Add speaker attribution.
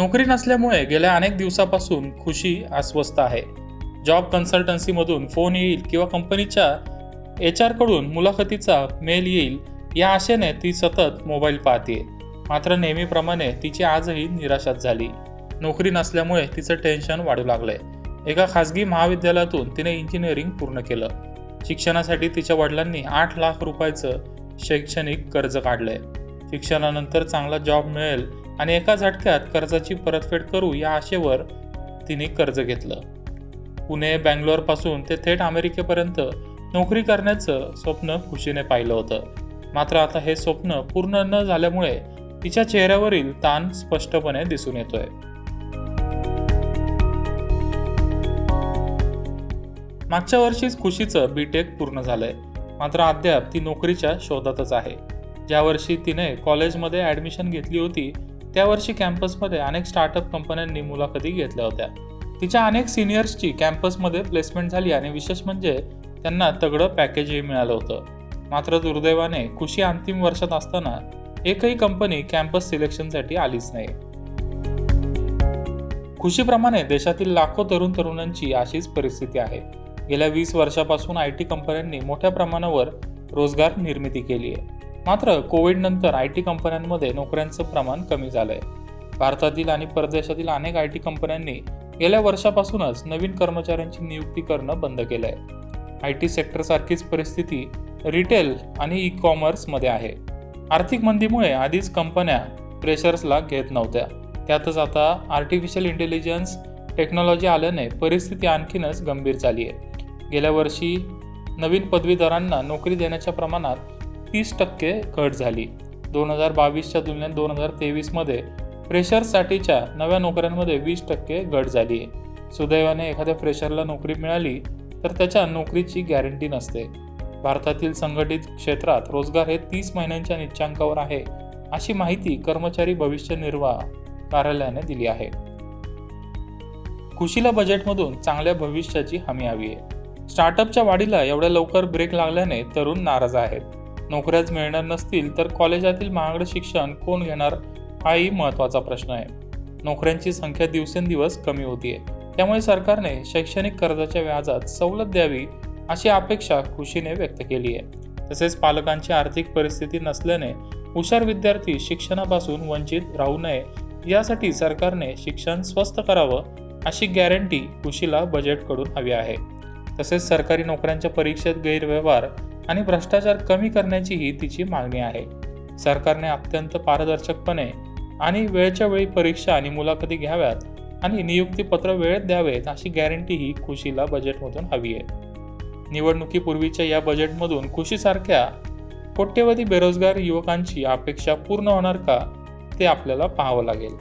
Speaker 1: नोकरी नसल्यामुळे गेल्या अनेक दिवसापासून खुशी अस्वस्थ आहे. जॉब कन्सल्टन्सीमधून फोन येईल किंवा कंपनीच्या एच आरकडून मुलाखतीचा मेल येईल या आशेने ती सतत मोबाईल पाहते. मात्र नेहमीप्रमाणे तिची आजही निराशाच झाली. नोकरी नसल्यामुळे तिचं टेन्शन वाढू लागलंय. एका खासगी महाविद्यालयातून तिने इंजिनिअरिंग पूर्ण केलं. शिक्षणासाठी तिच्या वडिलांनी आठ लाख रुपयाचं शैक्षणिक कर्ज काढलंय. शिक्षणानंतर चांगला जॉब मिळेल आणि एका झटक्यात कर्जाची परतफेड करू या आशेवर तिने कर्ज घेतलं. पुणे बँगलोरपासून ते थेट अमेरिकेपर्यंत नोकरी करण्याचं स्वप्न खुशीने पाहिलं होतं. मात्र आता हे स्वप्न पूर्ण न झाल्यामुळे तिच्या चेहऱ्यावरील ताण स्पष्टपणे दिसून येतोय. मागच्या वर्षीच खुशीचं बीटेक पूर्ण झालंय. मात्र अद्याप ती नोकरीच्या शोधातच आहे. ज्या वर्षी तिने कॉलेजमध्ये ॲडमिशन घेतली होती त्या वर्षी कॅम्पसमध्ये अनेक स्टार्टअप कंपन्यांनी मुलाखती घेतल्या होत्या. तिच्या अनेक सिनियर्सची कॅम्पसमध्ये प्लेसमेंट झाली आणि विशेष म्हणजे त्यांना तगडं पॅकेजही मिळालं होतं. मात्र दुर्दैवाने खुशी अंतिम वर्षात असताना एकही कंपनी कॅम्पस सिलेक्शनसाठी आलीच नाही. खुशीप्रमाणे देशातील लाखो तरुण तरुणांची अशीच परिस्थिती आहे. गेल्या वीस वर्षापासून आय टी कंपन्यांनी मोठ्या प्रमाणावर रोजगार निर्मिती केली आहे. मात्र कोविड नंतर आय टी कंपन्यांमध्ये नोकऱ्यांचं प्रमाण कमी झालंय. भारतातील आणि परदेशातील अनेक आय टी कंपन्यांनी गेल्या वर्षापासूनच नवीन कर्मचाऱ्यांची नियुक्ती करणं बंद केलंय. आय टी सेक्टरसारखीच परिस्थिती रिटेल आणि ई कॉमर्समध्ये आहे. आर्थिक मंदीमुळे आधीच कंपन्या प्रेशर्सला घेत नव्हत्या. त्यातच आता आर्टिफिशियल इंटेलिजन्स टेक्नॉलॉजी आल्याने परिस्थिती आणखीनच गंभीर झाली आहे गेल्या वर्षी नवीन पदवीधरांना नोकरी देण्याच्या प्रमाणात तीस टक्के घट झाली. दोन हजार बावीसच्या तुलनेत दोन हजार तेवीसमध्ये फ्रेशर्ससाठीच्या नव्या नोकऱ्यांमध्ये वीस टक्के घट झाली. आहे सुदैवाने एखाद्या फ्रेशरला नोकरी मिळाली तर त्याच्या नोकरीची गॅरंटी नसते. भारतातील संघटित क्षेत्रात रोजगार हे तीस महिन्यांच्या निच्चांकावर आहे अशी माहिती कर्मचारी भविष्य निर्वाह कार्यालयाने दिली आहे. खुशीला बजेटमधून चांगल्या भविष्याची हमी हवी आहे. स्टार्टअपच्या वाढीला एवढ्या लवकर ब्रेक लागल्याने तरुण नाराज आहेत. नोकऱ्याच मिळणार नसतील तर कॉलेजातील महागडं शिक्षण कोण घेणार हाही महत्त्वाचा प्रश्न आहे. नोकऱ्यांची संख्या दिवसेंदिवस कमी होतीये. त्यामुळे सरकारने शैक्षणिक कर्जाच्या व्याजात सवलत द्यावी अशी अपेक्षा खुशीने व्यक्त केली आहे. तसेच पालकांची आर्थिक परिस्थिती नसल्याने हुशार विद्यार्थी शिक्षणापासून वंचित राहू नये यासाठी सरकारने शिक्षण स्वस्त करावं अशी गॅरंटी खुशीला बजेटकडून हवी आहे. तसेच सरकारी नोकऱ्यांच्या परीक्षेत गैरव्यवहार आणि भ्रष्टाचार कमी करण्याचीही तिची मागणी आहे. सरकारने अत्यंत पारदर्शकपणे आणि वेळच्या वेळी परीक्षा आणि मुलाखती घ्याव्यात आणि नियुक्तीपत्र वेळेत द्यावेत अशी गॅरंटी ही खुशीला बजेटमधून हवी आहे. निवडणुकीपूर्वीच्या या बजेटमधून खुशीसारख्या कोट्यवधी बेरोजगार युवकांची अपेक्षा पूर्ण होणार का ते आपल्याला पाहावं लागेल.